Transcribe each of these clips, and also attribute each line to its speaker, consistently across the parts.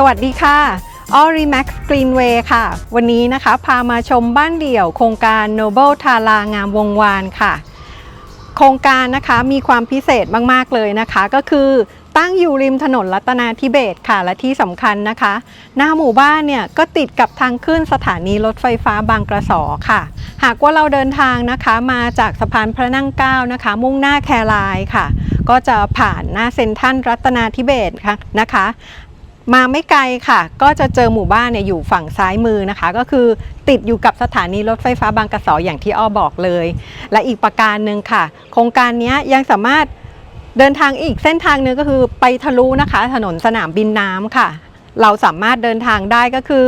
Speaker 1: สวัสดีค่ะออริแม็กซ์กรีนเวย์ค่ะ วันนี้นะคะพามาชมบ้านเดี่ยว โครงการ Noble ทารางามวงวานค่ะ โครงการนะคะมีความพิเศษมาก ๆ เลยนะคะ ก็คือตั้งอยู่ริมถนนรัตนาธิเบศค่ะ และที่สำคัญนะคะ หน้าหมู่บ้านเนี่ยก็ติดกับทางขึ้นสถานีรถไฟฟ้าบางกระสอค่ะ หากว่าเราเดินทางนะคะมาจากสะพานพระนั่งเกล้านะคะ มุ่งหน้าแครายค่ะ ก็จะผ่านหน้าเซ็นทรัลรัตนาธิเบศค่ะนะคะ มาไม่ไกลค่ะ ก็จะเจอหมู่บ้านเนี่ยอยู่ฝั่งซ้ายมือนะคะ ก็คือติดอยู่กับสถานีรถไฟฟ้าบางกระสออย่างที่อ้อบอกเลย และอีกประการหนึ่งค่ะ โครงการนี้ยังสามารถเดินทางอีกเส้นทางหนึงก็คือไปทะลุนะคะ ถนนสนามบินน้ำค่ะ เราสามารถเดินทางได้ก็คือ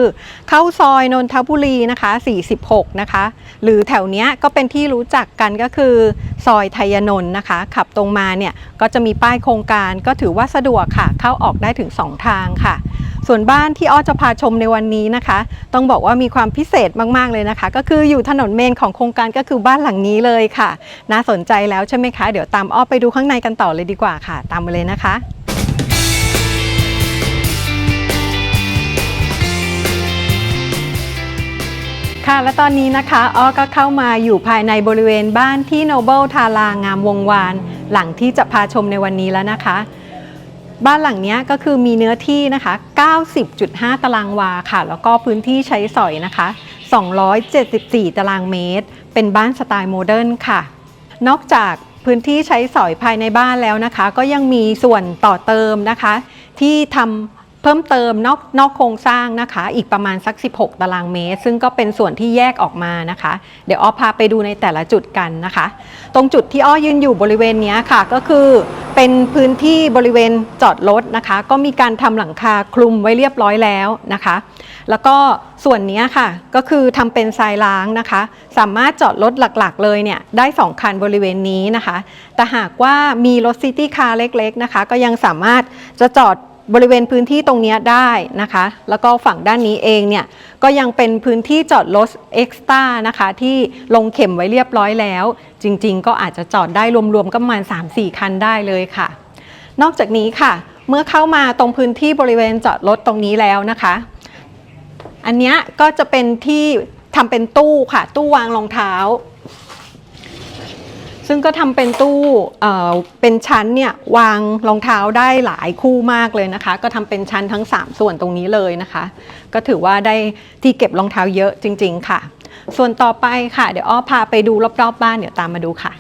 Speaker 1: เข้าซอยนนทบุรีนะคะ 46 นะคะ หรือแถวเนี้ยก็เป็นที่รู้จักกันก็คือ ซอยไทยนนท์นะคะ ขับตรงมาเนี่ยก็จะมีป้ายโครงการก็ถือว่าสะดวกค่ะ เข้าออกได้ถึง 2 ทางค่ะ ส่วนบ้านที่อ้อจะพาชมในวันนี้นะคะ ต้องบอกว่ามีความพิเศษมากๆเลยนะคะ ก็คืออยู่ถนนเมนของโครงการก็คือบ้านหลังนี้เลยค่ะ น่าสนใจแล้วใช่ไหมคะ เดี๋ยวตามอ้อไปดูข้างในกันต่อเลยดีกว่าค่ะ ตามมาเลยนะคะ ค่ะ และตอนนี้นะคะอ้อก็เข้ามาอยู่ภายในบริเวณบ้านที่โนเบิลทารางามวงวาน หลังที่จะพาชมในวันนี้แล้วนะคะ บ้านหลังนี้ก็คือมีเนื้อที่นะคะ 90.5 ตารางวาค่ะ แล้วก็พื้นที่ใช้สอยนะคะ 274 ตารางเมตร เป็นบ้านสไตล์โมเดิร์นค่ะ นอกจากพื้นที่ใช้สอยภายในบ้านแล้วนะคะ ก็ยังมีส่วนต่อเติมนะคะ ที่ทำ เพิ่มเติมนอกนอกโครงสร้างนะคะ อีกประมาณสัก 16 ตารางเมตร ซึ่งก็เป็นส่วนที่แยกออกมานะคะ เดี๋ยวอ้อพาไปดูในแต่ละจุดกันนะคะ ตรงจุดที่อ้อยืนอยู่บริเวณนี้ค่ะก็คือเป็นพื้นที่บริเวณจอดรถนะคะ ก็มีการทำหลังคาคลุมไว้เรียบร้อยแล้วนะคะ แล้วก็ส่วนนี้ค่ะก็คือทำเป็นทรายล้างนะคะ สามารถจอดรถหลักๆ เลยเนี่ยได้ 2 คันบริเวณนี้นะคะ แต่หากว่ามีรถซิตี้คาร์เล็กๆนะคะ ก็ยังสามารถจะจอด บริเวณพื้นที่ตรงนี้ได้นะคะ แล้วก็ฝั่งด้านนี้เองเนี่ยก็ยังเป็นพื้นที่จอดรถเอ็กซ์ต้านะคะ ที่ลงเข็มไว้เรียบร้อยแล้ว จริงๆ ก็อาจจะจอดได้รวมๆก็ประมาณ 3-4 คันได้เลยค่ะ นอกจากนี้ค่ะ เมื่อเข้ามาตรงพื้นที่บริเวณจอดรถตรงนี้แล้วนะคะ อันนี้ก็จะเป็นที่ทำเป็นตู้ค่ะ ตู้วางรองเท้า ซึ่งก็ทำเป็นตู้เอ่อเป็นชั้นเนี่ยวางรองเท้าได้หลายคู่มากเลยนะคะ ก็ทำเป็นชั้นทั้ง 3 ส่วนตรงนี้เลยนะคะ ก็ถือว่าได้ที่เก็บรองเท้าเยอะจริง ๆ ค่ะ ส่วนต่อไปค่ะ เดี๋ยวอ้อพาไปดูรอบๆบ้านเดี๋ยวตามมาดูค่ะ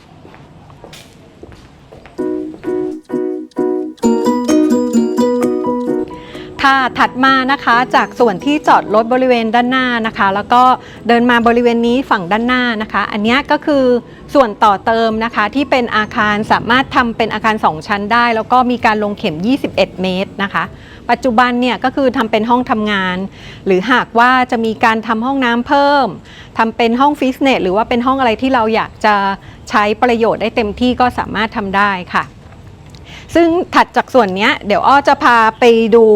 Speaker 1: ค่ะถัดมานะคะจากส่วนที่จอดรถบริเวณด้านหน้านะคะ แล้วก็เดินมาบริเวณนี้ฝั่งด้านหน้านะคะ อันนี้ก็คือส่วนต่อเติมนะคะที่เป็นอาคารสามารถทำเป็นอาคาร 2 ชั้นได้ แล้วก็มีการลงเข็ม 21 เมตรนะคะ ปัจจุบันเนี่ยก็คือทำเป็นห้องทำงาน หรือหากว่าจะมีการทำห้องน้ำเพิ่มทำเป็นห้องฟิตเนสหรือว่าเป็นห้องอะไรที่เราอยากจะใช้ประโยชน์ได้เต็มที่ก็สามารถทำได้ค่ะ ซึ่งถัดจากส่วนนี้เดี๋ยวอ้อจะพาไปดู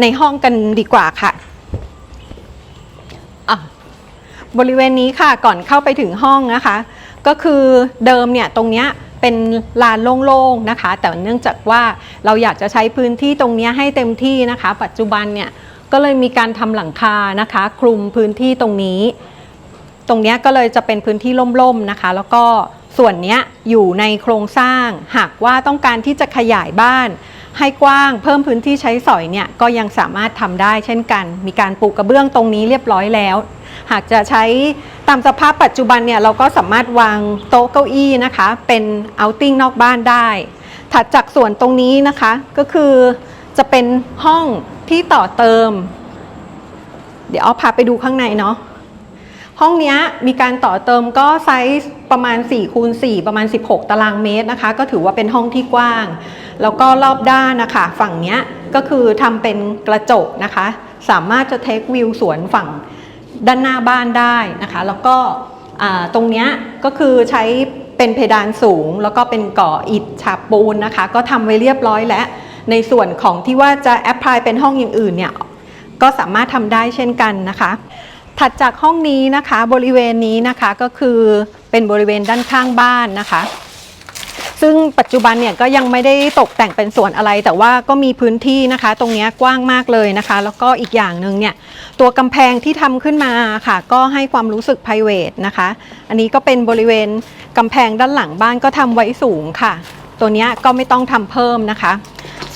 Speaker 1: ในห้องกันดีกว่าค่ะอะบริเวณนี้ค่ะก่อนเข้าไปถึงห้องนะคะ ก็คือเดิมเนี่ยตรงเนี้ยเป็นลานโล่งๆนะคะ แต่เนื่องจากว่าเราอยากจะใช้พื้นที่ตรงนี้ให้เต็มที่นะคะ ปัจจุบันเนี่ยก็เลยมีการทำหลังคานะคะ คลุมพื้นที่ตรงนี้ ตรงนี้ก็เลยจะเป็นพื้นที่ล่มๆนะคะ แล้วก็ส่วนนี้อยู่ในโครงสร้างหากว่าต้องการที่จะขยายบ้าน ให้กว้างเพิ่มพื้นที่ใช้สอยเนี่ยก็ยังสามารถทำได้เช่นกัน มีการปลูกระเบื้องตรงนี้เรียบร้อยแล้ว หากจะใช้ตามสภาพปัจจุบันเนี่ยเราก็สามารถวางโต๊ะเก้าอี้นะคะ เป็นเอาติ้งนอกบ้านได้ ถัดจากส่วนตรงนี้นะคะก็คือจะเป็นห้องที่ต่อเติม เดี๋ยวเอาพาไปดูข้างในเนาะ ห้องนี้มีการต่อเติมก็ไซส์ประมาณ4คูณ4ประมาณ 16 ตารางเมตรนะคะ ก็ถือว่าเป็นห้องที่กว้าง แล้วก็รอบด้านนะคะ ฝั่งนี้ก็คือทำเป็นกระจกนะคะ สามารถจะเทควิวสวนฝั่งด้านหน้าบ้านได้นะคะ แล้วก็ตรงนี้ก็คือใช้เป็นเพดานสูง แล้วก็เป็นก่ออิฐฉาบปูนนะคะ ก็ทำไว้เรียบร้อยแล้ว ในส่วนของที่ว่าจะแอพพลายเป็นห้องอย่างอื่นเนี่ยก็สามารถทำได้เช่นกันนะคะ ถัดจากห้องนี้นะคะบริเวณนี้นะคะก็คือเป็นบริเวณด้านข้างบ้านนะคะ ซึ่งปัจจุบันเนี่ยก็ยังไม่ได้ตกแต่งเป็นสวนอะไร แต่ว่าก็มีพื้นที่นะคะ ตรงนี้กว้างมากเลยนะคะ แล้วก็อีกอย่างหนึ่งเนี่ยตัวกำแพงที่ทำขึ้นมาค่ะ ก็ให้ความรู้สึก p r i v a t นะคะ อันนี้ก็เป็นบริเวณกำแพงด้านหลังบ้านก็ทำไว้สูงค่ะ ตัวนี้ก็ไม่ต้องทำเพิ่มนะคะ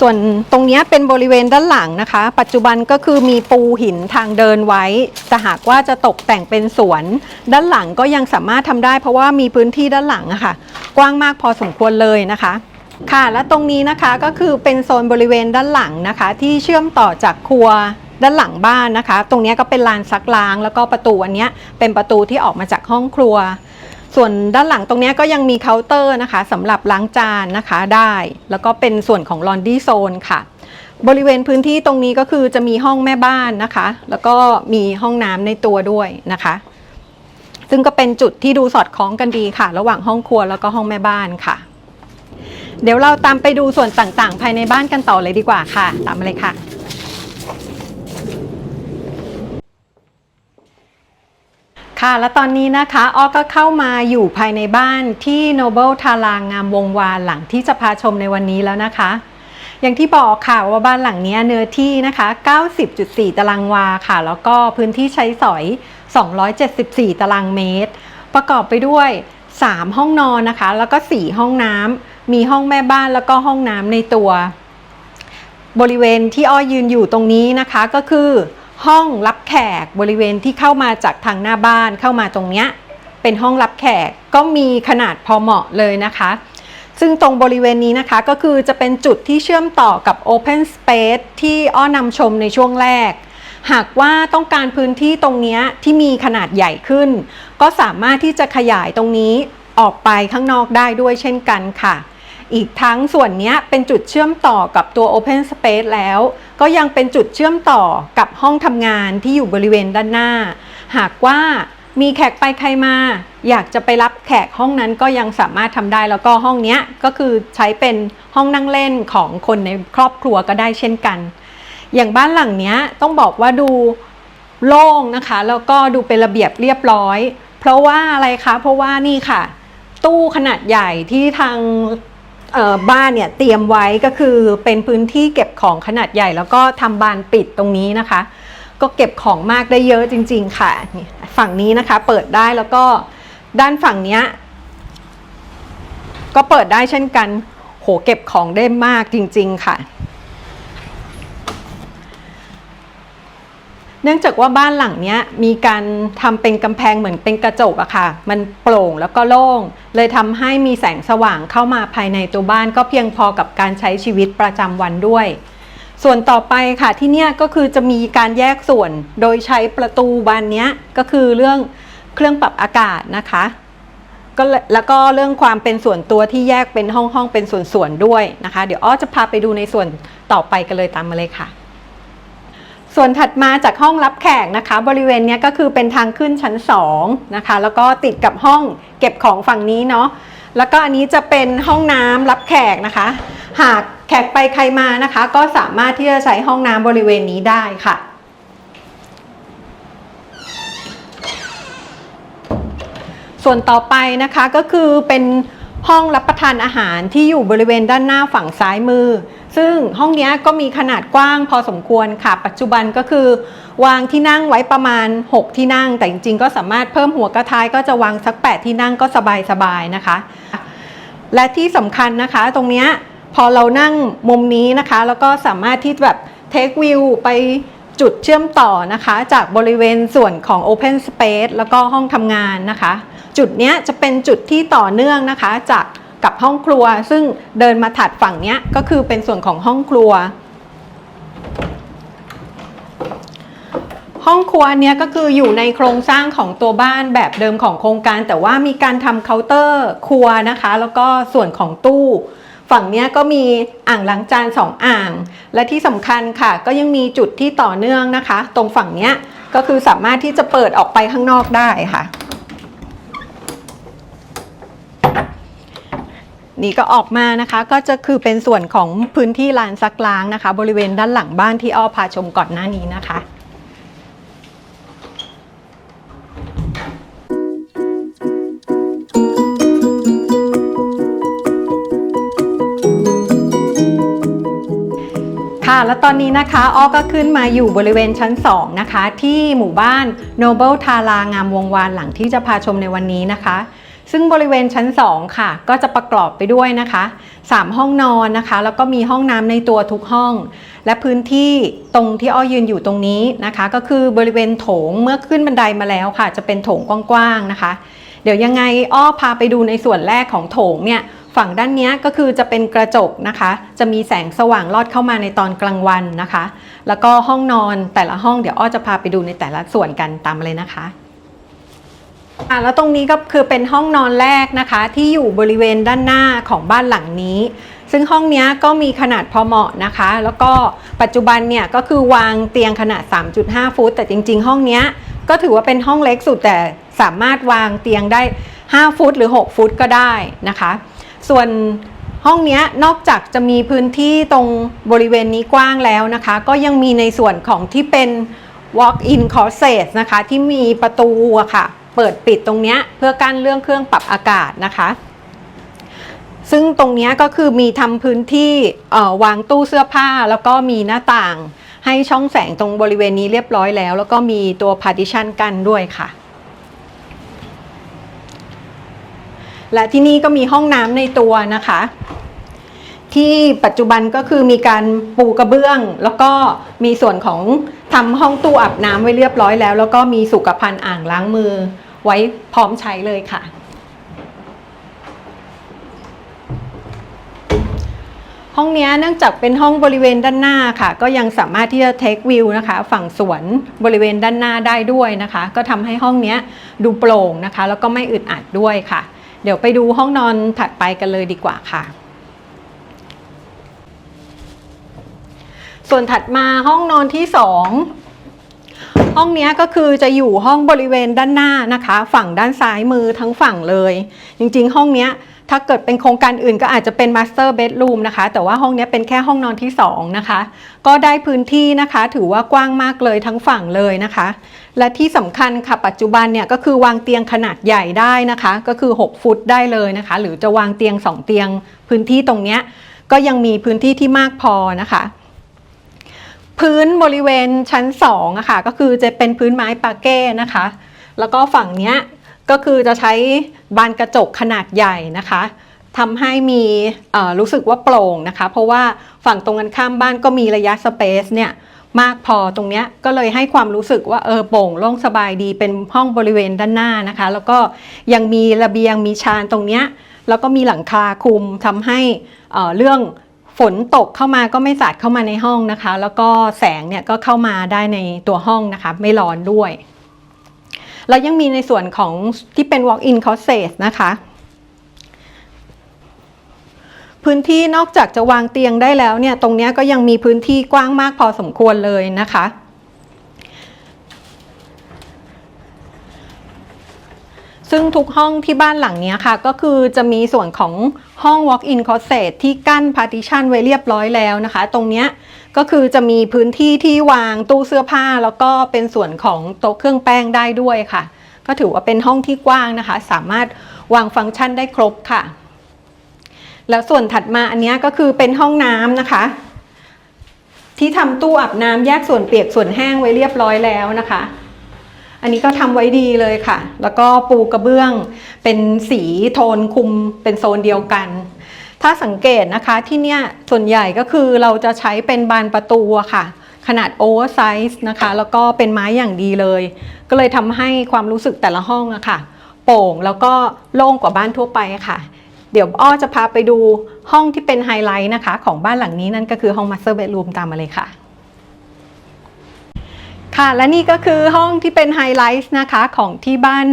Speaker 1: ส่วนตรงนี้เป็นบริเวณด้านหลังนะคะ ปัจจุบันก็คือมีปูหินทางเดินไว้ แต่หากว่าจะตกแต่งเป็นสวน ด้านหลังก็ยังสามารถทำได้ เพราะว่ามีพื้นที่ด้านหลังอะค่ะ กว้างมากพอสมควรเลยนะคะ ค่ะ และตรงนี้นะคะก็คือเป็นโซนบริเวณด้านหลังนะคะ ที่เชื่อมต่อจากครัวด้านหลังบ้านนะคะ ตรงนี้ก็เป็นลานซักล้าง แล้วก็ประตูอันนี้เป็นประตูที่ออกมาจากห้องครัว ส่วนด้านหลังตรงนี้ก็ยังมีเคาน์เตอร์นะคะสำหรับล้างจานนะคะได้ แล้วก็เป็นส่วนของลอนดี้โซนค่ะ บริเวณพื้นที่ตรงนี้ก็คือจะมีห้องแม่บ้านนะคะ แล้วก็มีห้องน้ำในตัวด้วยนะคะ ซึ่งก็เป็นจุดที่ดูสอดคล้องกันดีค่ะ ระหว่างห้องครัวแล้วก็ห้องแม่บ้านค่ะ เดี๋ยวเราตามไปดูส่วนต่างๆ ภายในบ้านกันต่อเลยดีกว่าค่ะ ตามมาเลยค่ะ ค่ะ และตอนนี้นะคะอ้อก็เข้ามาอยู่ภายในบ้านที่ Noble ทารางงามวงวานหลังที่จะพาชมในวันนี้แล้วนะคะ อย่างที่บอกค่ะว่าบ้านหลังนี้เนื้อที่นะคะ 90.4 ตารางวาค่ะ แล้วก็พื้นที่ใช้สอย 274 ตารางเมตร ประกอบไปด้วย 3 ห้องนอนนะคะ แล้วก็ 4 ห้องน้ำมีห้องแม่บ้านแล้วก็ห้องน้ำในตัว บริเวณที่อ้อยืนอยู่ตรงนี้นะคะก็คือ ห้องรับแขกบริเวณที่เข้ามาจากทางหน้าบ้านเข้ามาตรงเนี้ยเป็นห้องรับแขกก็มีขนาดพอเหมาะเลยนะคะ ซึ่งตรงบริเวณนี้นะคะก็คือจะเป็นจุดที่เชื่อมต่อกับ Open Space ที่อ้อนำชมในช่วงแรก หากว่าต้องการพื้นที่ตรงนี้ที่มีขนาดใหญ่ขึ้น ก็สามารถที่จะขยายตรงนี้ออกไปข้างนอกได้ด้วยเช่นกันค่ะ อีกทั้งส่วนนี้เป็นจุดเชื่อมต่อกับตัว Open Space แล้ว ก็ยังเป็นจุดเชื่อมต่อกับห้องทำงานที่อยู่บริเวณด้านหน้า หากว่ามีแขกไปใครมา อยากจะไปรับแขกห้องนั้นก็ยังสามารถทำได้แล้วก็ห้องนี้ก็คือใช้เป็นห้องนั่งเล่นของคนในครอบครัวก็ได้เช่นกัน อย่างบ้านหลังนี้ต้องบอกว่าดูโล่งนะคะ แล้วก็ดูเป็นระเบียบเรียบร้อย เพราะว่าอะไรคะ เพราะว่านี่ค่ะ ตู้ขนาดใหญ่ที่ทาง บ้านเนี่ยเตรียมไว้ก็คือเป็นพื้นที่เก็บของขนาดใหญ่ แล้วก็ทำบานปิดตรงนี้นะคะ ก็เก็บของมากได้เยอะจริง ๆ ค่ะฝั่งนี้นะคะเปิดได้แล้วก็ด้านฝั่งเนี้ยก็เปิดได้เช่นกัน โหเก็บของได้มากจริง ๆ ค่ะ เนื่องจากว่าบ้านหลังนี้มีการทำเป็นกำแพงเหมือนเป็นกระจกอะค่ะ มันโปร่งแล้วก็โล่ง เลยทำให้มีแสงสว่างเข้ามาภายในตัวบ้านก็เพียงพอกับการใช้ชีวิตประจำวันด้วย ส่วนต่อไปค่ะที่เนี่ยก็คือจะมีการแยกส่วนโดยใช้ประตูบานนี้ก็คือเรื่องเครื่องปรับอากาศนะคะก็แล้วก็เรื่องความเป็นส่วนตัวที่แยกเป็นห้องห้องเป็นส่วนๆด้วยนะคะ เดี๋ยวอ้อจะพาไปดูในส่วนต่อไปกันเลยตามมาเลยค่ะ ส่วนถัดมาจากห้องรับแขกนะคะ บริเวณนี้ก็คือเป็นทางขึ้นชั้น2นะคะแล้วก็ติดกับห้องเก็บของฝั่งนี้เนาะแล้วก็อันนี้จะเป็นห้องน้ำรับแขกนะคะ หากแขกไปใครมานะคะ ก็สามารถที่จะใช้ห้องน้ำบริเวณนี้ได้ค่ะ ส่วนต่อไปนะคะก็คือเป็นห้องรับประทานอาหารที่อยู่บริเวณด้านหน้าฝั่งซ้ายมือ ซึ่งห้องนี้ก็มีขนาดกว้างพอสมควรค่ะ ปัจจุบันก็คือ วางที่นั่งไว้ประมาณ 6 ที่นั่ง แต่จริงๆ ก็สามารถเพิ่มหัวกระท้ายก็จะวางสัก 8 ที่นั่งก็สบายๆนะคะ และที่สำคัญนะคะตรงนี้พอเรานั่งมุมนี้นะคะ แล้วก็สามารถที่แบบเทควิวไปจุดเชื่อมต่อนะคะ จากบริเวณส่วนของ Open Space แล้วก็ห้องทำงานนะคะ จุดนี้จะเป็นจุดที่ต่อเนื่องนะคะจาก กับห้องครัว ซึ่งเดินมาถัดฝั่งนี้ก็คือเป็นส่วนของห้องครัว ห้องครัวเนี้ยก็คืออยู่ในโครงสร้างของตัวบ้านแบบเดิมของโครงการ แต่ว่ามีการทำเคาน์เตอร์ครัวนะคะ แล้วก็ส่วนของตู้ฝั่งเนี้ยก็มีอ่างล้างจานสองอ่าง และที่สำคัญค่ะ ก็ยังมีจุดที่ต่อเนื่องนะคะ ตรงฝั่งเนี้ยก็คือสามารถที่จะเปิดออกไปข้างนอกได้ค่ะ นี่ก็ออกมานะคะก็จะคือเป็นส่วนของพื้นที่ลานซักล้างนะคะ บริเวณด้านหลังบ้านที่อ้อพาชมก่อนหน้านี้นะคะค่ะและตอนนี้นะคะอ้อก็ขึ้นมาอยู่บริเวณชั้น 2 นะคะ ที่หมู่บ้าน Noble ทารางามวงวานหลังที่จะพาชมในวันนี้นะคะ ซึ่งบริเวณชั้น 2 ค่ะ ก็จะประกอบไปด้วยนะคะ 3 ห้องนอนนะคะ แล้วก็มีห้องน้ำในตัวทุกห้อง และพื้นที่ตรงที่อ้อยืนอยู่ตรงนี้นะคะ ก็คือบริเวณโถงเมื่อขึ้นบันไดมาแล้วค่ะ จะเป็นโถงกว้างๆนะคะ เดี๋ยวยังไงอ้อพาไปดูในส่วนแรกของโถงเนี่ยฝั่งด้านนี้ก็คือจะเป็นกระจกนะคะ จะมีแสงสว่างลอดเข้ามาในตอนกลางวันนะคะ แล้วก็ห้องนอนแต่ละห้องเดี๋ยวอ้อจะพาไปดูในแต่ละส่วนกันตามเลยนะคะ อะแล้วตรงนี้ก็คือเป็นห้องนอนแรกนะคะ ที่อยู่บริเวณด้านหน้าของบ้านหลังนี้ ซึ่งห้องนี้ก็มีขนาดพอเหมาะนะคะ แล้วก็ปัจจุบันเนี่ยก็คือวางเตียงขนาด 3.5 ฟุต แต่จริง ๆ ห้องนี้ก็ถือว่าเป็นห้องเล็กสุดแต่สามารถวางเตียงได้ 5 ฟุตหรือ 6 ฟุตก็ได้นะคะ ส่วนห้องนี้นอกจากจะมีพื้นที่ตรงบริเวณนี้กว้างแล้วนะคะ ก็ยังมีในส่วนของที่เป็น walk-in closet นะคะที่มีประตูอะค่ะ เปิดปิดตรงนี้เพื่อกั้นเรื่องเครื่องปรับอากาศนะคะ ซึ่งตรงนี้ก็คือมีทำพื้นที่วางตู้เสื้อผ้าแล้วก็มีหน้าต่างให้ช่องแสงตรงบริเวณนี้เรียบร้อยแล้ว แล้วก็มีตัว partition กันด้วยค่ะ และที่นี่ก็มีห้องน้ำในตัวนะคะ ที่ปัจจุบันก็คือมีการปูกระเบื้อง แล้วก็มีส่วนของทำห้องตู้อาบน้ำไว้เรียบร้อยแล้ว แล้วก็มีสุขภัณฑ์อ่างล้างมือไว้พร้อมใช้เลยค่ะ ห้องนี้เนื่องจากเป็นห้องบริเวณด้านหน้าค่ะ ก็ยังสามารถที่จะเทควิวนะคะ ฝั่งสวนบริเวณด้านหน้าได้ด้วยนะคะ ก็ทำให้ห้องนี้ดูโปร่งนะคะ แล้วก็ไม่อึดอัดด้วยค่ะ เดี๋ยวไปดูห้องนอนถัดไปกันเลยดีกว่าค่ะ ส่วนถัดมาห้องนอนที่ 2 ห้องนี้ก็คือจะอยู่ห้องบริเวณด้านหน้านะคะ ฝั่งด้านซ้ายมือทั้งฝั่งเลย จริงๆ ห้องนี้ถ้าเกิดเป็นโครงการอื่นก็อาจจะเป็น Master Bedroom นะคะ แต่ว่าห้องนี้เป็นแค่ห้องนอนที่ 2 นะคะ ก็ได้พื้นที่นะคะ ถือว่ากว้างมากเลยทั้งฝั่งเลยนะคะ และที่สำคัญค่ะปัจจุบันเนี่ยก็คือวางเตียงขนาดใหญ่ได้นะคะ ก็คือ 6 ฟุตได้เลยนะคะ หรือจะวางเตียง 2 เตียง พื้นที่ตรงเนี้ยก็ยังมีพื้นที่ที่มากพอนะคะ พื้นบริเวณชั้น2อะค่ะก็คือจะเป็นพื้นไม้ปาเก้นะคะ แล้วก็ฝั่งเนี้ยก็คือจะใช้บานกระจกขนาดใหญ่นะคะทำให้มีเออรู้สึกว่าโปร่งนะคะ เพราะว่าฝั่งตรงกันข้ามบ้านก็มีระยะสเปซเนี่ยมากพอตรงเนี้ยก็เลยให้ความรู้สึกว่าเออโปร่งโล่งสบายดีเป็นห้องบริเวณด้านหน้านะคะ แล้วก็ยังมีระเบียงมีชานตรงเนี้ยแล้วก็มีหลังคาคลุมทำให้เอ่อเรื่อง ฝนตกเข้ามาก็ไม่สาดเข้ามาในห้องนะคะ แล้วก็แสงเนี่ยก็เข้ามาได้ในตัวห้องนะคะ ไม่ร้อนด้วย แล้วยังมีในส่วนของที่เป็น walk-in closet นะคะพื้นที่นอกจากจะวางเตียงได้แล้วเนี่ย ตรงเนี้ยก็ยังมีพื้นที่กว้างมากพอสมควรเลยนะคะ ซึ่งทุกห้องที่บ้านหลังนี้ค่ะ ก็คือจะมีส่วนของห้อง walk-in closet ที่กั้น partition ไว้เรียบร้อยแล้วนะคะ ตรงนี้ก็คือจะมีพื้นที่ที่วางตู้เสื้อผ้า แล้วก็เป็นส่วนของโต๊ะเครื่องแป้งได้ด้วยค่ะ ก็ถือว่าเป็นห้องที่กว้างนะคะ สามารถวางฟังก์ชันได้ครบค่ะ แล้วส่วนถัดมาอันนี้ก็คือเป็นห้องน้ำนะคะ ที่ทำตู้อาบน้ำแยกส่วนเปียกส่วนแห้งไว้เรียบร้อยแล้วนะคะ อันนี้ก็ทำไว้ดีเลยค่ะ แล้วก็ปูกระเบื้องเป็นสีโทนคุมเป็นโซนเดียวกัน ถ้าสังเกตนะคะที่เนี่ยส่วนใหญ่ก็คือเราจะใช้เป็นบานประตูค่ะ ขนาดโอเวอร์ไซส์นะคะ แล้วก็เป็นไม้อย่างดีเลย ก็เลยทำให้ความรู้สึกแต่ละห้องอะค่ะ โปร่งแล้วก็โล่งกว่าบ้านทั่วไปค่ะ เดี๋ยวอ้อจะพาไปดูห้องที่เป็นไฮไลท์นะคะ ของบ้านหลังนี้นั่นก็คือห้อง Master Bedroom ตามมาเลยค่ะ ค่ะ และนี่ก็คือห้องที่เป็นไฮไลท์นะคะของที่บ้าน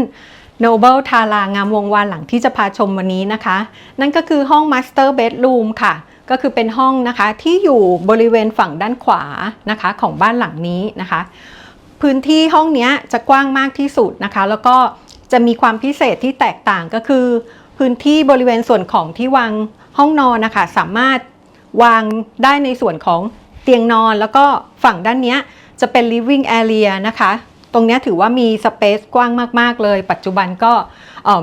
Speaker 1: Noble ทารางามวงวานหลังที่จะพาชมวันนี้นะคะ นั่นก็คือห้อง Master Bedroom ค่ะ ก็คือเป็นห้องนะคะที่อยู่บริเวณฝั่งด้านขวานะคะของบ้านหลังนี้นะคะ พื้นที่ห้องนี้จะกว้างมากที่สุดนะคะ แล้วก็จะมีความพิเศษที่แตกต่างก็คือ พื้นที่บริเวณส่วนของที่วางห้องนอนนะคะ สามารถวางได้ในส่วนของเตียงนอนแล้วก็ฝั่งด้านเนี้ย จะเป็น living area นะคะ ตรงนี้ถือว่ามีสเปซกว้างมาก ๆ เลย ปัจจุบันก็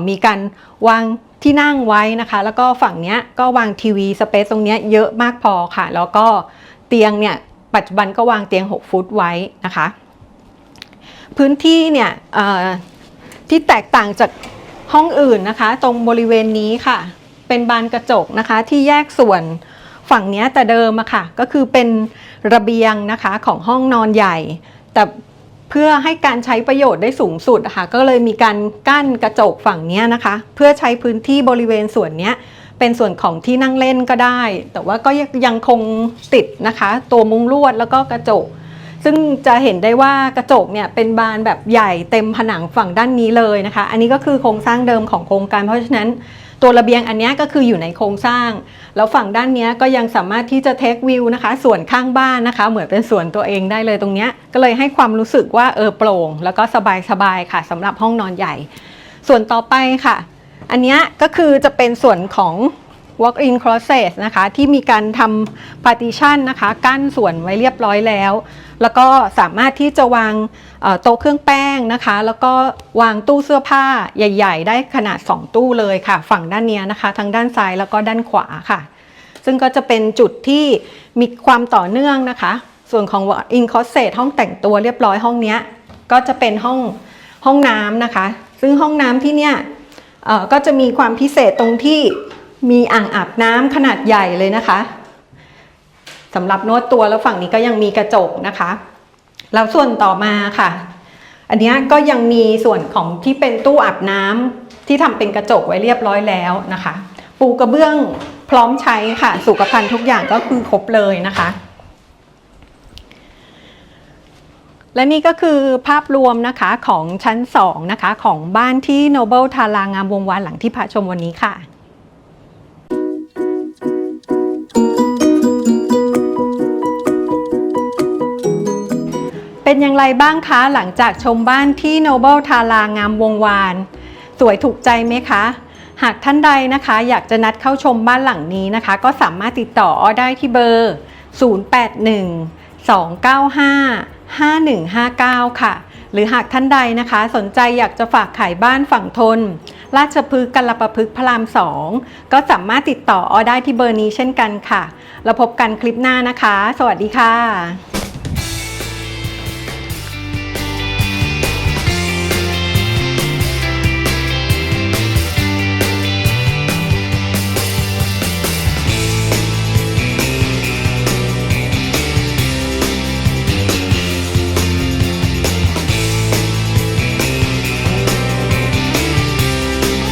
Speaker 1: มีการวางที่นั่งไว้นะคะ แล้วก็ฝั่งนี้ก็วางทีวีสเปซตรงนี้เยอะมากพอค่ะ แล้วก็เตียงเนี่ยปัจจุบันก็วางเตียง 6 ฟุตไว้นะคะ พื้นที่เนี่ยที่แตกต่างจากห้องอื่นนะคะ ตรงบริเวณนี้ค่ะ เป็นบานกระจกนะคะที่แยกส่วน ฝั่งนี้แต่เดิมอะค่ะก็คือเป็นระเบียงนะคะของห้องนอนใหญ่ แต่เพื่อให้การใช้ประโยชน์ได้สูงสุดอะค่ะก็เลยมีการกั้นกระจกฝั่งนี้นะคะ เพื่อใช้พื้นที่บริเวณส่วนนี้เป็นส่วนของที่นั่งเล่นก็ได้ แต่ว่าก็ยังคงติดนะคะ ตัวมุ้งลวดแล้วก็กระจก ซึ่งจะเห็นได้ว่ากระจกเนี่ยเป็นบานแบบใหญ่เต็มผนังฝั่งด้านนี้เลยนะคะ อันนี้ก็คือโครงสร้างเดิมของโครงการ เพราะฉะนั้นตัวระเบียงอันนี้ก็คืออยู่ในโครงสร้าง แล้วฝั่งด้านนี้ก็ยังสามารถที่จะเทควิวนะคะ ส่วนข้างบ้านนะคะ เหมือนเป็นส่วนตัวเองได้เลยตรงเนี้ยก็เลยให้ความรู้สึกว่าเออโปร่ง แล้วก็สบายๆค่ะสำหรับห้องนอนใหญ่ ส่วนต่อไปค่ะ อันนี้ก็คือจะเป็นส่วนของ walk-in closet นะคะ ที่มีการทำ partition นะคะ กั้นส่วนไว้เรียบร้อยแล้ว แล้วก็สามารถที่จะวางโต๊ะเครื่องแป้งนะคะ แล้วก็วางตู้เสื้อผ้าใหญ่ ๆ ได้ขนาด 2 ตู้เลยค่ะ ฝั่งด้านเนี้ยนะคะทั้งด้านซ้ายแล้วก็ด้านขวาค่ะ ซึ่งก็จะเป็นจุดที่มีความต่อเนื่องนะคะ ส่วนของ walk-in closet ห้องแต่งตัวเรียบร้อยห้องนี้ก็จะเป็นห้องห้องน้ำนะคะ ซึ่งห้องน้ำที่เนี่ยก็จะมีความพิเศษตรงที่มีอ่างอาบน้ำขนาดใหญ่เลยนะคะ สำหรับนวดตัวแล้วฝั่งนี้ก็ยังมีกระจกนะคะแล้วส่วนต่อมาค่ะ อันนี้ก็ยังมีส่วนของที่เป็นตู้อาบน้ำที่ทำเป็นกระจกไว้เรียบร้อยแล้วนะคะ ปูกระเบื้องพร้อมใช้ค่ะ สุขภัณฑ์ทุกอย่างก็คือครบเลยนะคะ และนี่ก็คือภาพรวมนะคะของชั้น 2 นะคะ ของบ้านที่ Noble ทารางามวงวานหลังที่พาชมวันนี้ค่ะ เป็นอย่างไรบ้างคะหลังจากชมบ้านที่ Noble ทารางามวงวาน สวยถูกใจไหมคะ หากท่านใดนะคะ อยากจะนัดเข้าชมบ้านหลังนี้นะคะ ก็สามารถติดต่ออ้อได้ที่เบอร์ 081 295 5159 ค่ะ หรือหากท่านใดนะคะ สนใจอยากจะฝากขายบ้านฝั่งทน ราชพฤกษ์กัลปะพฤกษ์พระราม 2 ก็สามารถติดต่ออ้อได้ที่เบอร์นี้เช่นกันค่ะ แล้วพบกันคลิปหน้านะคะ สวัสดีค่ะ